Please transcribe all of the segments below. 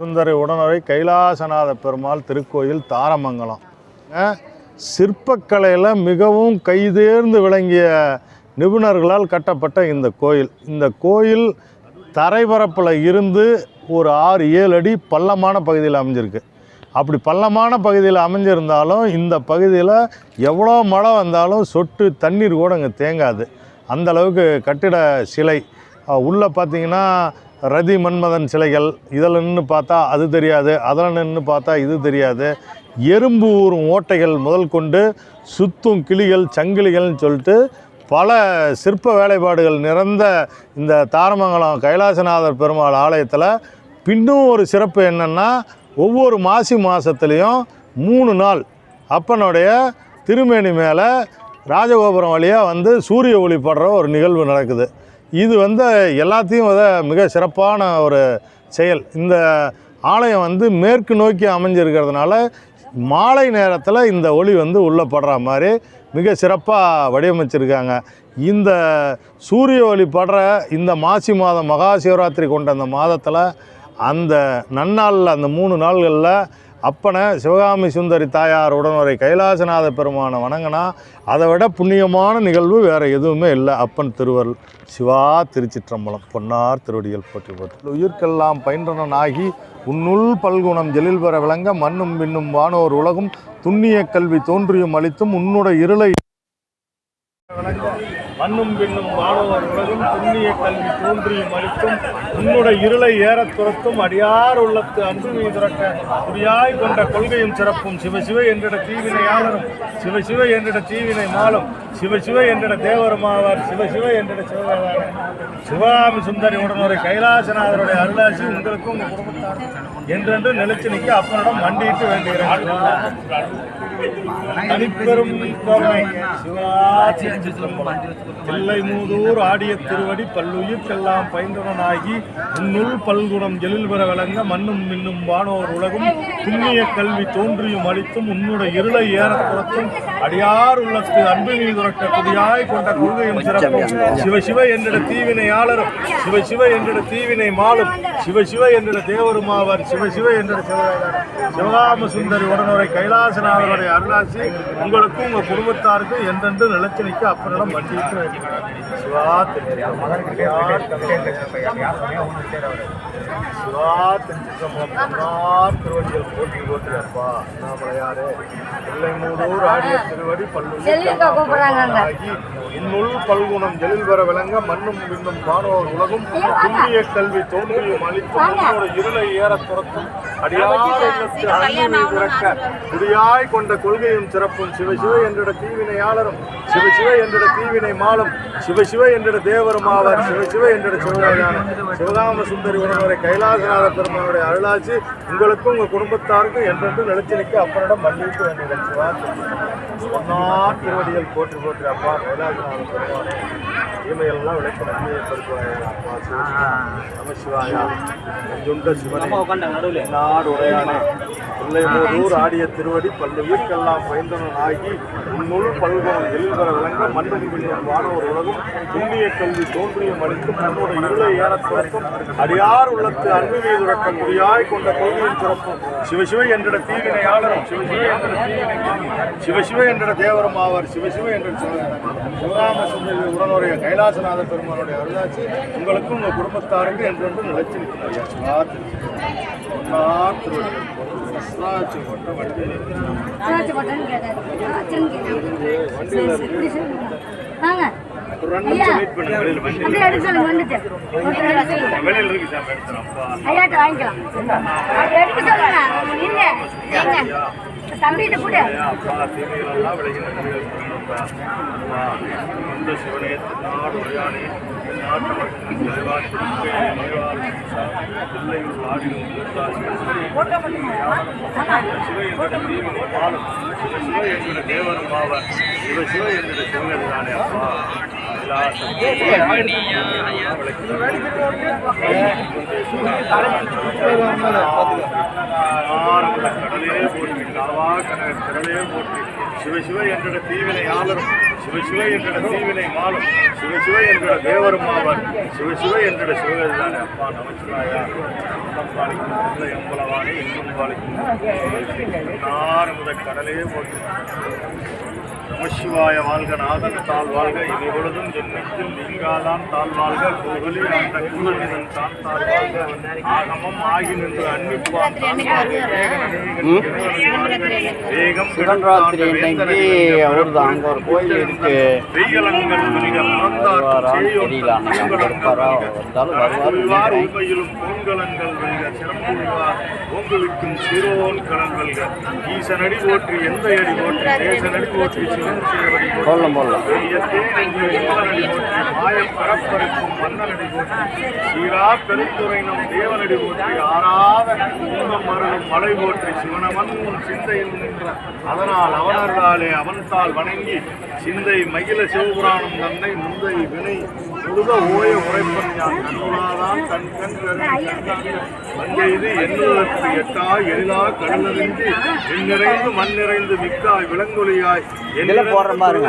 சுந்தரி உடனரை கைலாசநாத பெருமாள் திருக்கோயில் தாரமங்கலம். சிற்பக்கலையில் மிகவும் கைதேர்ந்து விளங்கிய நிபுணர்களால் கட்டப்பட்ட இந்த கோயில். இந்த கோயில் தரைபரப்பில் இருந்து ஒரு ஆறு ஏழு அடி பள்ளமான பகுதியில் அமைஞ்சிருக்கு. அப்படி பள்ளமான பகுதியில் அமைஞ்சிருந்தாலும் இந்த பகுதியில் எவ்வளோ மழை வந்தாலும் சொட்டு தண்ணீர் கூட இங்கே தேங்காது. அந்த அளவுக்கு கட்டிட சிலை. உள்ளே பார்த்திங்கன்னா பார்த்தீங்கன்னா ரதி மன்மதன் சிலைகள் இதில் நின்று பார்த்தா அது தெரியாது அதில் நின்று பார்த்தா இது தெரியாது. எறும்பு ஊறும் ஓட்டைகள் முதல் கொண்டு சுத்தும் கிளிகள் சங்கிலிகள்னு சொல்லிட்டு பல சிற்ப வேலைப்பாடுகள் நிறைந்த இந்த தாரமங்கலம் கைலாசநாதர் பெருமாள் ஆலயத்தில் பின்னும் ஒரு சிறப்பு என்னென்னா ஒவ்வொரு மாசி மாதத்துலேயும் மூணு நாள் அப்பனுடைய திருமேனி மேலே ராஜகோபுரம் வழியாக வந்து சூரிய ஒளி படுற ஒரு நிகழ்வு நடக்குது. இது வந்து எல்லாத்தையும் விட மிக சிறப்பான ஒரு செயல். இந்த ஆலயம் வந்து மேற்கு நோக்கி அமைஞ்சிருக்கிறதுனால மாலை நேரத்தில் இந்த ஒளி வந்து உள்ளே படுற மாதிரி மிக சிறப்பாக வடிவமைச்சிருக்காங்க. இந்த சூரிய ஒளி படுற இந்த மாசி மாதம் மகா சிவராத்திரி கொண்ட அந்த மாதத்தில் அந்த நன்னாளில் அந்த மூணு நாள்களில் அப்பனை சிவகாமி சுந்தரி தாயார் உடனுரை கைலாசநாத பெருமானை வணங்கினா அதை விட புண்ணியமான நிகழ்வு வேறு எதுவுமே இல்லை. அப்பன் திருவருள் சிவா திருச்சிற்றம்பலம் பொன்னார் திருவடிகள் போற்றி போட்டு உயிர்க்கெல்லாம் பயின்றனாகி உன்னுள் பல்குணம் ஜெலில் பெற விளங்க மண்ணும் பின்னும் வானோர் உலகும் துண்ணிய கல்வி தோன்றியும் அளித்தும் உன்னுடைய இருளை மண்ணும் பின்னும் மாணவர் உலகம் புண்ணிய கல்வி தோன்றியும் அளித்தும் உன்னுடைய இருளை ஏறத் துரத்தும் அடியார் உள்ளத்து அன்புமை துறக்க குறியாய் கொண்ட கொள்கையும் சிறப்பும் சிவசிவ என்றிட தீவினை ஆளரும். சிவசிவ என்றிட தீவினை மாலும் சிவசிவ என்றிட தேவருமாவார். சிவசிவ என்றிட சிவகாவார் சிவாமி சுந்தரி உடனொரு கைலாசநாதருடைய அருளாசி உங்களுக்கும் உங்கள் குடும்பத்தார் என்றென்று நிலைச்சு நிற்க அப்பனிடம் மண்டியிட்டு வேண்டுகிறேன் தனிப்பெரும் மூதூர் ஆடிய திருவடி பல்லுயிர்க்கெல்லாம் பயின்றவனாகி உன்னுள் பல்குணம் எழில்வர பெற விளங்க மண்ணும் மின்னும் வானோர் உலகும். புண்ணிய கல்வி தோன்றியும் அளித்தும் உன்னுடைய இருளை ஏற புறத்தும் அடியார் உள்ளத்து அன்பு மீதுரக்க குதியாய் கொண்ட கொள்கையும் சிறப்பும். சிவ சிவ என்றிட தீவினையாளரும் சிவ சிவ என்ற தீவினை மாலும் சிவ சிவ என்றிட தேவருமாவர் சிவ சிவ என்ற சிவகாரர் சிவகாம சுந்தரி உடனுரை கைலாசநாதனுடைய அருளாசி உங்களுக்கும் உங்கள் குடும்பத்தாருக்கும் என்றென்று நிலைச்சு நிற்க அப்பனிடம் வண்டிட்டு வேண்டினார் சிவா சிவா திருச்சிற்றம்பலம் திருவடிகள் இல்லை மூதூர் ஆடிய திருவடி. பல்லுயிர் இன்னுள் பல்குணம் எழில் பெற விளங்க மண்ணும் விண்ணும் காணோர் உலகும் புண்ணிய கல்வி தோன்றியும் அளித்தும் உன்னோட இருளை ஏற துரத்தும் அடியார் இல்லத்து அன்பு பிறக்க குடியாய் கொண்ட கொள்கையும் சிறப்பும் சிவசிவ என்றிட தீவினையாளரும் சிவசிவ என்றிட தீவினை மாலும் சிவசிவ என்றிட தேவரும் ஆவார் சிவசிவ என்றிட சிவகாரியான சிவகாம சுந்தரி உணவரை கைலாசநாத பெருமானுடைய அருளாட்சி உங்களுக்கும் உங்கள் குடும்பத்தாருக்கும் என்றென்று நிலைச்சு நிற்க அப்பனிடம் மன்னித்து வேண்டிய ஒன்னார் திருவடிகள் போற்றி போட்டு அப்பா கைலாசநாத பெருமானே தீமையெல்லாம் விளைக்க நன்மையை அப்பா நம சிவாயா. நெஞ்சுண்ட நாடு ஆடிய திருவடி பல்லுயிர்க்கெல்லாம் பயந்தனன் ஆகி முழு பல்குணம் எழில் விளங்க மண்ணும் பின்னும் வானோர் உலகும் புண்ணிய கல்வி தோன்றிய அளித்தும் தன்னோட இருளை ஏறத் அடியார் உள்ளத்து அன்பு மீது முடியாய் கொண்ட கொள்கையின் சிறப்பும். சிவசிவை என்றிட தீவினையாளரும் சிவசிவை என்ற தீவினை சிவசிவை என்ற தேவரும் ஆவார். சிவசிவ என்ற சிவராம சுந்தரி உடனுடைய கைலாசநாத பெருமானுடைய அருளாட்சி உங்களுக்கும் உங்கள் குடும்பத்தாருக்கு என்றென்று நிலைச்சு வெளியில் இருக்கு சார் வாங்கிக்கலாம். அப்படி எடுக்க அப்பா தீமைகளெல்லாம் விலகி இந்த சிவனே நாட்டு சிவ என்ற பாலும் சிவ சிவ தேவரும் ஆவர். சிவ சிவ என்கிற சிவகதி தானே அப்பா? கடலே போற்றி காவா கனக திரளே போற்றி சிவசிவ என்ற தீவினை ஆளரும் சிவசிவ என்ற தீவினை மாலும் சிவசிவ என்ற தேவரும் ஆவார் சிவசிவ என்ற சிவகதி தானே அப்பா நமச்சிவாயா பாலிக்கும் நல்ல எம்பளவானே எங்கும் பாலிக்கும் கடலே போட்டு நமசிவாய வாழ்க நாதன் தாழ் வாழ்க இனி பொழுதும் ஜென்மத்தில் நீங்காதான் தாழ் வாழ்க கோகலி அந்த குருவனிதன் தான் தாழ் வாழ்க ஆகமம் ஆகி நின்று அன்னிப்பான். வேகம் சிவன்ராத்திரி இன்னைக்கு அவரது அங்க ஒரு கோயில் இருக்கு வெய்யலங்கள் மிக மறந்தார் வருவாரான்னு செய்யோர் தெரியல அன்னைக்கு அங்க இருப்பாரா வந்தாலும் வருவார் அருள்வார் உண்மையிலும் பூங்கலங்கள் வெல்க சிறப்புள்ளார் ஓங்குவிக்கும் சிரோன் கடல் வெல்க ஈசனடி போற்றி எந்த அடி போற்றி தேசனடி போற்றி போடலாம் போடலாம். மாயம் பரப்பருக்கும் மன்னனடி போற்றி சீரா பெருந்துரை நம் தேவனடி போற்றி ஆறாத இன்பம் மருளும் மலை போற்றி சிவனவன் உன் சிந்தையில் நின்ற அதனால் அவனர்களாலே அவன்தால் வணங்கி சிந்தை மகிழ சிவபுராணம் தன்னை முந்தை வினை முழுத ஓய உரைப்பன் யான் கண்ணுளாதான் கண் கண் மஞ்செய்து எண்ணுவதற்கு எட்டாய் எழிலா கடலறிந்து எண் நிறைந்து மண் நிறைந்து மிக்காய் விலங்குலியாய் இதுல போடுற பாருங்க.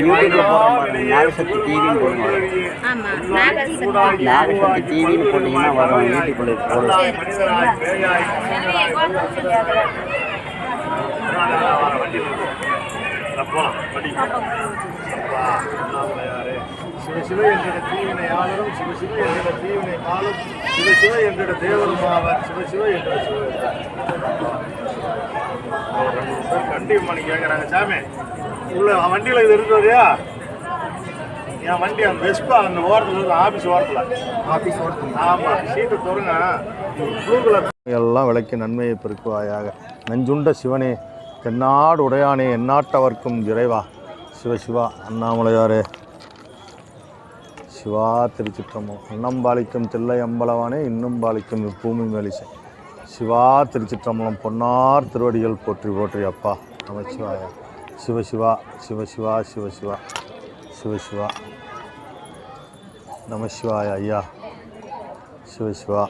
யூடியூப்ல போடுற பாருங்க நாகசக்தி டிவின்னு போடுங்க ஆமா நாகசக்தி டிவின்னு போட்டீங்கன்னா வரும் யூடியூப்ல போடலாம் மனிதராய் பேயாய் போலாம் வண்டி அப்பா, அண்ணாமலையாரே. சிவ சிவ என்கிற தீவினை ஆளரும் சிவ சிவ என்கிற தீவினை மாலும் சிவ சிவ என்கிற தேவரும் ஆவர் சிவ சிவ என்கிற சிவ கண்டி மணி கேட்குறாங்க சாமி. உள்ள வண்டியில் இது இருக்கிறதையா என் வண்டி அந்த வெஸ்பா அந்த ஓரத்தில் இருக்கு ஆஃபீஸ் ஓரத்தில். ஆஃபீஸ் ஓரத்தில். ஆமாம் சீட்டு தொடுங்க. ப்ளூ கலர் எல்லாம் விளக்கி நன்மையை பெருக்குவாயாக. நஞ்சுண்ட சிவனே தென்னாடு உடையானே எந்நாட்டவர்க்கும் இறைவா. சிவ சிவா அண்ணாமலையாரே. சிவா திருச்சிற்றம்பலம். அன்னம் பாலிக்கும் தில்லை அம்பலவானே இன்னும் பாலிக்கும் இப்பூமி மேலிசை. சிவா திருச்சிற்றம்பலம் பொன்னார் திருவடிகள் போற்றி போற்றி அப்பா. நமச்சிவாயா. சிவசிவா சிவசிவா சிவசிவா சிவசிவா நமசிவாய ஐயா. சிவசிவா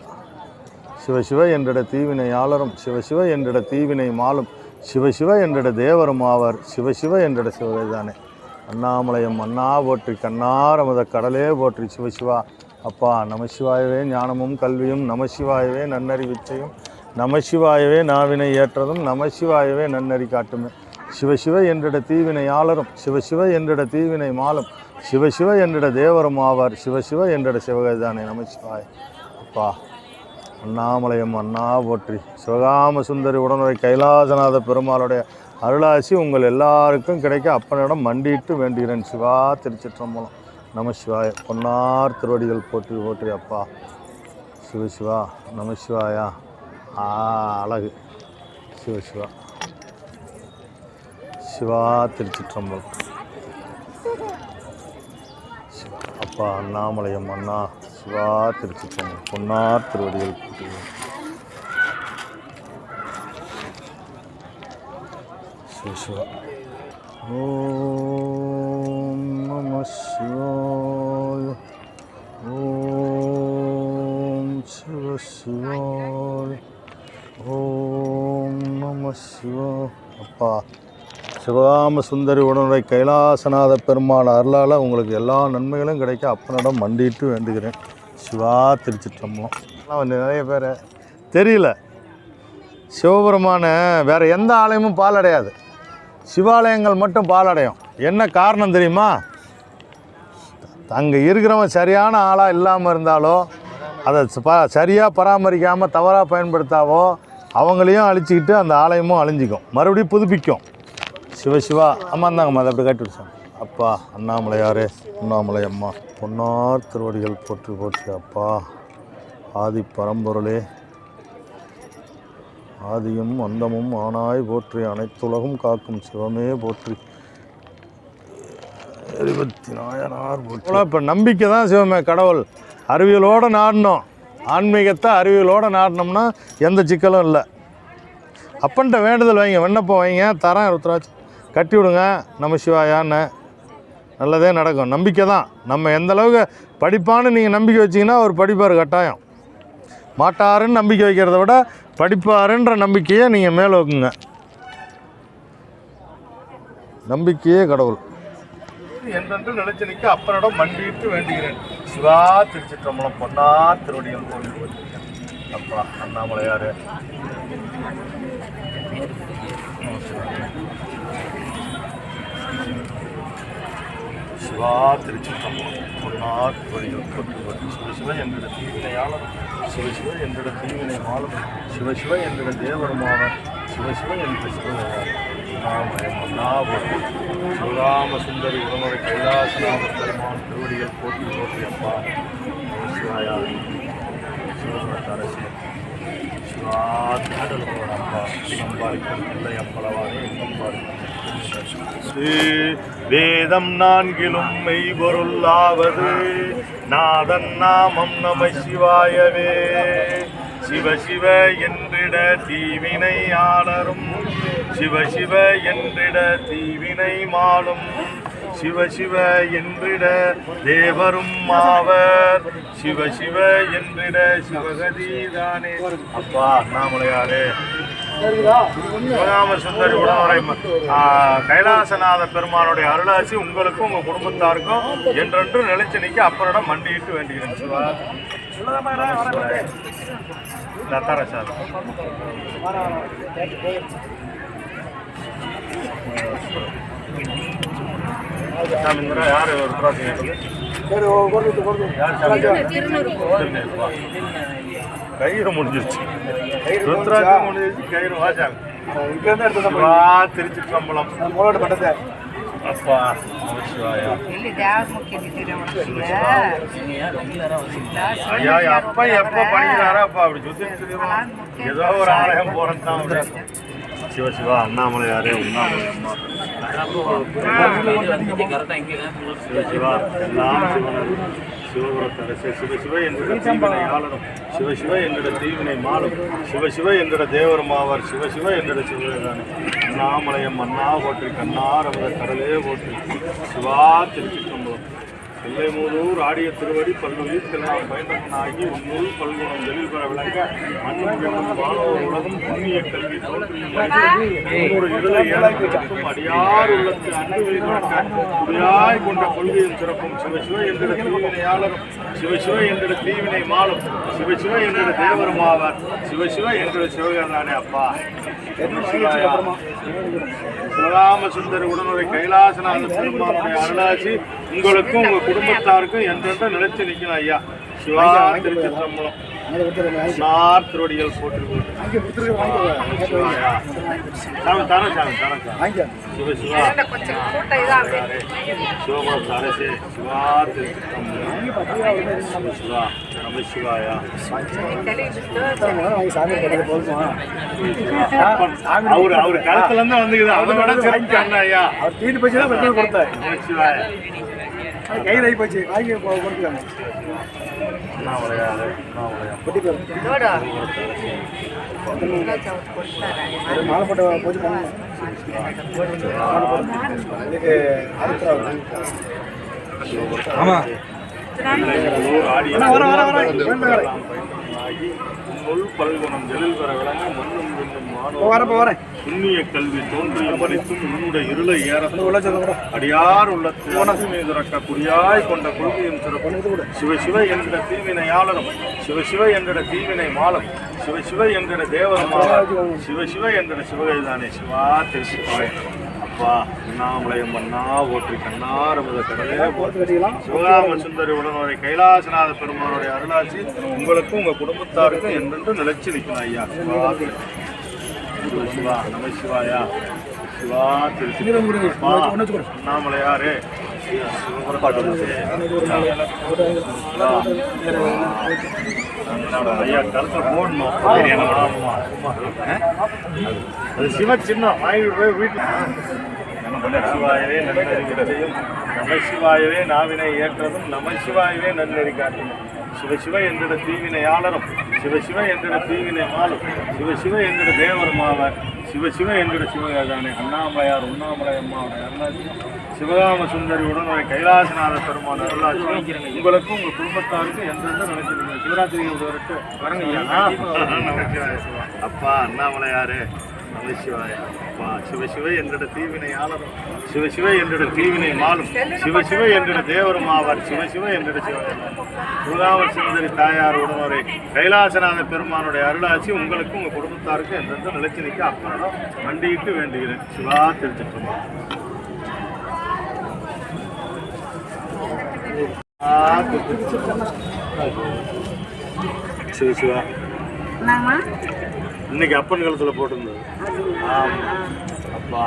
சிவசிவ என்றிட தீவினையாளரும் சிவசிவ என்றிட தீவினை மாலும் சிவசிவ என்றிட தேவரும் ஆவர். சிவசிவ என்றிட சிவகைதானே அண்ணாமலையம் அண்ணா போற்றி கண்ணாரமுத கடலே போற்றி சிவசிவா அப்பா நமசிவாயவே ஞானமும் கல்வியும். நமசிவாயவே நன்னறிவிச்சையும். நமசிவாயவே நாவினை ஏற்றதும் நமசிவாயவே நன்னறி காட்டுமே. சிவசிவ என்றிட தீவினை ஆளரும் சிவசிவ என்றிட தீவினை மாலும் சிவசிவ என்றிட தேவரும் ஆவார் சிவசிவ என்றிட சிவகதானே நமசிவாய. அப்பா அண்ணாமலையம் அண்ணா போற்றி சிவகாம சுந்தரி உடனுரை கைலாசநாத பெருமாளுடைய அருளாசி உங்கள் எல்லாருக்கும் கிடைக்க அப்பனிடம் மண்டிட்டு வேண்டுகிறேன். சிவா திருச்சிற்றம்பலம். நமசிவாய பொன்னார் திருவடிகள் போற்றி போற்றி அப்பா. சிவசிவா நமசிவாயா. ஆ அழகு. சிவசிவா சிவா. திருச்சிற்றம்பலம். சிவா அப்பா அண்ணாமலையம் அண்ணா சிவா திருச்சிற்றம்பலம். பொன்னார் திருவடிகள் சிவ சிவா. நம சிவா அப்பா. சிவகாம சுந்தரி உடனுடைய கைலாசநாத பெருமாள் அருளால் உங்களுக்கு எல்லா நன்மைகளும் கிடைக்க அப்பனிடம் மண்டிட்டு வேண்டுகிறேன். சிவா திருச்சிற்றம்பலம். எல்லாம் வந்து நிறைய பேர். தெரியல. சிவபெருமான வேறு எந்த ஆலயமும் பால் அடையாது சிவாலயங்கள் மட்டும் பால் அடையும் என்ன காரணம் தெரியுமா? அங்கே இருக்கிறவன் சரியான ஆளாக இல்லாமல் இருந்தாலோ அதை ப சரியாக பராமரிக்காமல் தவறாக பயன்படுத்தாவோ அவங்களையும் அழிச்சிக்கிட்டு அந்த ஆலயமும் அழிஞ்சிக்கும். மறுபடியும் புதுப்பிக்கும். சிவசிவா அம்மா இருந்தாங்கம்மா அதை அப்படி கட்டி விடுச்சாங்க. அப்பா அண்ணாமலையாரே அண்ணாமலை அம்மா. பொன்னார் திருவடிகள் போற்றி போற்றி அப்பா. ஆதி பரம்பொருளே. ஆதியும் அந்தமும் ஆனாய் போற்றி அனைத்துலகும் காக்கும் சிவமே போற்றி. எழுபத்தி நாயனார் போற்றி. இப்போ நம்பிக்கை தான் சிவமே கடவுள். அறிவியலோடு நாடணும். ஆன்மீகத்தை அறிவியலோடு நாட்டினோம்னா எந்த சிக்கலும் இல்லை. அப்பன்ட்ட வேண்டுதல் வைங்க விண்ணப்பம் வைங்க தரேன் ருத்ராஜ். கட்டி விடுங்க நம்ம சிவாயான்னு. நல்லதே நடக்கும். நம்பிக்கை தான். நம்ம எந்த அளவுக்கு படிப்பான்னு நீங்கள் நம்பிக்கை வச்சிங்கன்னா அவர் படிப்பார் கட்டாயம். மாட்டாருன்னு நம்பிக்கை வைக்கிறத விட படிப்பாருன்ற நம்பிக்கையை நீங்கள் மேல் வைக்குங்க. நம்பிக்கையே கடவுள். என்றென்று நினைச்சு நிற்க அப்பனிடம் மண்டிட்டு வேண்டுகிறேன். சிவா திருச்சிற்றம்பலம் பொன்னார் திருவடிகள் கோவில். கோவில் அப்பா அண்ணாமலையார். சிவா திருச்சிற்றம்பலம் பொன்னார் திருவடிகள் கோவில். சிவ சிவசிவ என்கிற தீவினையாளர் சிவசிவ என்கிற தீவினை மாலும் சிவசிவ என்கிற தேவருமாவர் சிவசிவ என்ற சிவனையார் நாமயம் அண்ணாபுரம் சிவராம சுந்தரி உடனுரை கைலாசநாத திருவடிகள் போட்டி போட்டி அப்பா சிவாயா சிவபுரத்தரசி சிவா திருடலோட அப்பா சம்பாதிக்கும் இல்லை அப்பளவானே சம்பாதிக்கும் வேதம் நான்கிலும் மெய்பொருளாவது நாதன் நாமம் நம சிவாயவே. சிவ சிவ என்றிட தீவினை ஆளரும். சிவ சிவ என்றிட தீவினை மாலும் சிவ சிவ என்றிட தேவரும் ஆவர். சிவ சிவ என்றிட சிவகதிதானே அப்பா அண்ணாமலையாரே சிவகாம சுந்தரி உடனரை கைலாசநாத பெருமானுடைய அருளாசி உங்களுக்கும் உங்க குடும்பத்தாருக்கும் என்றென்று நிலைச்சு நிற்க அப்பரிடம் மண்டியிட்டு வேண்டுகிறேன் சிவா. லத்தார சார் Thank you. கயிறு முடிஞ்சிருச்சு. ருத்ராட்சி முடிஞ்சிருச்சு கயிறு வாச்சாங்க சிவா திருச்சிற்றம்பலம் அப்பா நம சிவாயா. ஐயா அப்பா எப்ப பண்ணிக்கிறாரோ அப்பா? அப்படி சுத்தி. ஏதோ ஒரு ஆலயம் போறது தான் சிவ சிவா அண்ணாமலையாரே. உண்ணாமலை அம்மா சிவ சிவா எல்லாம் சிவனர் சிவபுரத்தரசே சிவ சிவ என்கிற தீவினை ஆளரும் சிவ சிவ என்கிற தீவினை மாலும் சிவ சிவ என்கிற தேவரும் ஆவார் சிவ சிவ என்கிற சிவதானே அண்ணாமலையம் அண்ணா போற்றி கண்ணாரமத கடலே போற்றி சிவா திருச்சிற்றம்பலம் எல்லைமூதூர் ஆடிய திருவடி பல்லுயிர்க்கெல்லாம் பயந்தவனாகி உன்னூர் பல்குணம் வெளில் பெற விளங்க மண்ணும் வானோர் உலகம் புண்ணிய கல்வி தோன்றியும் ஒரு இருளை ஏழக்கும் அடியார் உள்ளத்து அன்பு வீழ்க்க கொண்ட கொள்கையும் சிறப்பும் சிவசிவ என்ற தீவினையாளரும் சிவசிவ என்ற தீவினை மாலும் சிவசிவ என்ற தேவருமாவார் சிவசிவ என்ற சிவகர்தானே அப்பா சிவாயா. சிவராம உடனுரை கைலாசநாத பெருமானுடைய அருளாசி உங்களுக்கும் உங்க குடும்பத்தாருக்கும் என்றென்ற நிலைச்சு நிற்கணும் ஐயா? சிவா திருச்சிற்றம்பலம். நார் திருவடிகள் போட்டு சிவாயா. சாமி தரேன் சாமி தரேன் சாமி. சிவ சிவா. சிவபுரம் அரசே சிவா. திருச்சிற்றம்பலம். சிவ சிவா நம சிவாயா அவர் அவர் களத்துல இருந்து வந்துக்குது சிறப்பு அண்ணா ஐயா? தீட்டு போச்சு தான் பெட்ரோல் கொடுத்தாரு. சிவாயா. கையில் ஆகி போச்சு. வாங்கி கொ- கொடுத்துருக்காங்க அண்ணாமலையாரு அண்ணாமலையா அது மாலை போட்ட பூஜை பண்ணணும் இதுக்கு அடுத்த ஆமாம் வர, வர, வர. முள் பல்குணம் எழில் பெற விளங்க மண்ணும் விண்ணும் இப்போ வரேன் இப்போ வரேன். புண்ணிய கல்வி தோன்றிய மனித்தும் உன்னுடைய இருளை ஏற அடியார் உள்ளத்து அசுமை துறக்க குறியாய் கொண்ட கொள்கையும் சிறப்பு சிவ சிவ என்கிற தீவினையாளரும் சிவ சிவ என்கிற தீவினை மாலும் சிவ சிவ என்கிற தேவரும் சிவ சிவ என்கிற சிவகைதானே சிவா திருச்சிப்பாய் அப்பா அண்ணாமலையம் மன்னா ஓற்றி கண்ணாரமுத கடலே போற்றி போட்டு கட்டிக்கலாம். சிவகாம சுந்தரி உடனுடைய கைலாசநாத பெருமானுடைய அருளாசி உங்களுக்கும் உங்க குடும்பத்தாருக்கும் என்றென்று நிலைச்சு நிற்கணும் ஐயா. சிவா சிவா நம சிவாயா சிவா திருச்சி அண்ணாமலையாரே அது சிவ சின்னம் வாங்கிட்டு போய் வீட்டுல நமசிவாயவே நன்னறிகிறதையும் நமசிவாயவே நாவினை ஏற்றதும் நமசிவாயவே நன்னறி காட்டினும் சிவசிவ என்கிற தீவினையாளரும் சிவசிவ என்கிற தீவினை மாலும் சிவசிவ என்கிற தேவரும் சிவசிவ என்கிற சிவகாதானே அண்ணாமலையார் உண்ணாமலை அம்மாவுடைய அருளாட்சி சிவகாம சுந்தரி உடனுடைய கைலாசநாத பெருமான அருளாட்சி உங்களுக்கும் உங்கள் குடும்பத்தாருக்கும் எந்தெந்த நினைச்சிருக்கீங்க சிவராத்திரி வரட்டு வரங்க ஐயா. அப்பா அண்ணாமலையாரு நமசிவாய சிவசிவ என்றிட தீவினை ஆளரும். சிவசிவ என்றிட தீவினை மாலும். சிவசிவ என்றிட தேவரும் ஆவார். சிவசிவ என்றிட சிவன் முருகாவர் சுந்தரி தாயார் உடனோரே கைலாசநாத பெருமானுடைய அருளாட்சி உங்களுக்கும் உங்கள் குடும்பத்தாருக்கும் என்றென்றும் நிலைச்சு நிற்க அப்பறம் மண்டியிட்டு வேண்டுகிறேன். சிவா ஆ, சிவ இன்னைக்கு அப்பன் காலத்தில் போட்டிருந்தது. ஆமா. அப்பா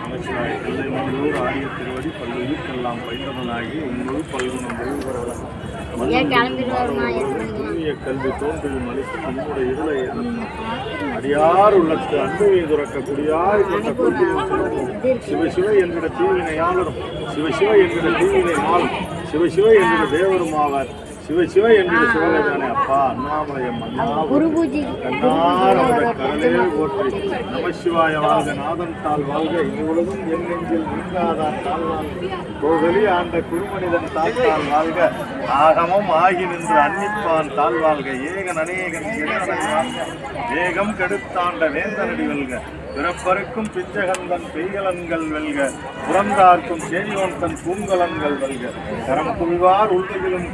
நமச்சிவாய மங்களூர் ஆடிய திருவடி பல்லுயிர்க்கெல்லாம் பயின்றவனாகி உங்களூர் பல்குணம் எப்படி கல்வி தோன்றியும் அளித்து நம்முடைய இருளை அடியார் உள்ளத்து அன்புவை துறக்க குடியாய் கொண்ட கொள்கையும் சிவமும். சிவசிவ என்கிற தீவினையாளரும் சிவசிவ என்கிற தீவினை மாலும் சிவசிவ என்கிற தேவரும் ஆவார். சிவசிவ என்கிற சிவகதானே அப்பா அண்ணாமலையம் அண்ணா குரு பூஜை கண்ணார் அந்த கடலே போற்றி நமசிவாய வாழ்க நாதன் தாள் வாழ்க. இவ்வுலகும் என் நெஞ்சில் நீங்காதான் ஆண்ட குருமனிதன் தாழ்த்தால் வாழ்க. ஆகமம் ஆகி நின்று அன்னிப்பான் தாழ் வாழ்க. ஏகன் அநேகன் வேகம் கெடுத்தாண்ட வேந்தனடி வெல்க. பிறப்பருக்கும் பிச்சகந்தன் பெய்கலன்கள் வெல்க. புறந்தார்க்கும் சேயோன் தன் பூங்கலன்கள் வெல்க. கரம் குவிவார் உள்ளிலும்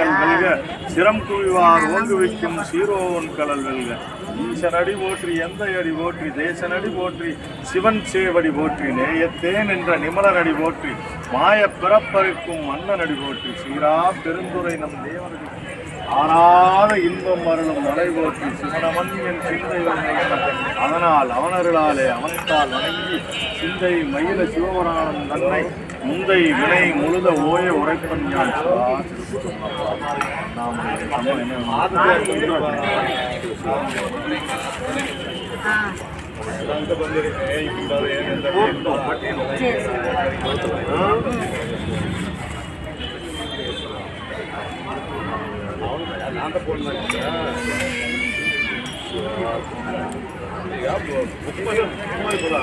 கோங்கலன்கள் வெல்க சிரம் குவிவார் ஓங்குவிக்கும் சீரோன் கடல் வெல்க ஈசனடி போற்றி எந்த அடி போற்றி தேசனடி போற்றி சிவன் சேவடி போற்றி நேயத்தேன் என்ற நிமலனடி போற்றி மாய பிறப்பருக்கும் மன்னனடி போற்றி சீரா பெருந்துரை நம் தேவனடி ஆறாத இன்பம் அருளும் மலை போற்றி சிவனவன் என் சிந்தை அதனால் அவனருளாலே அவன்தால் வணங்கி சிந்தை மயில சிவபுராணம் தன்னை முந்தை வினை முழுத ஓய உரைப்பன் யான். சிவா நாம நம்ம என்ன முப்பது முப்பது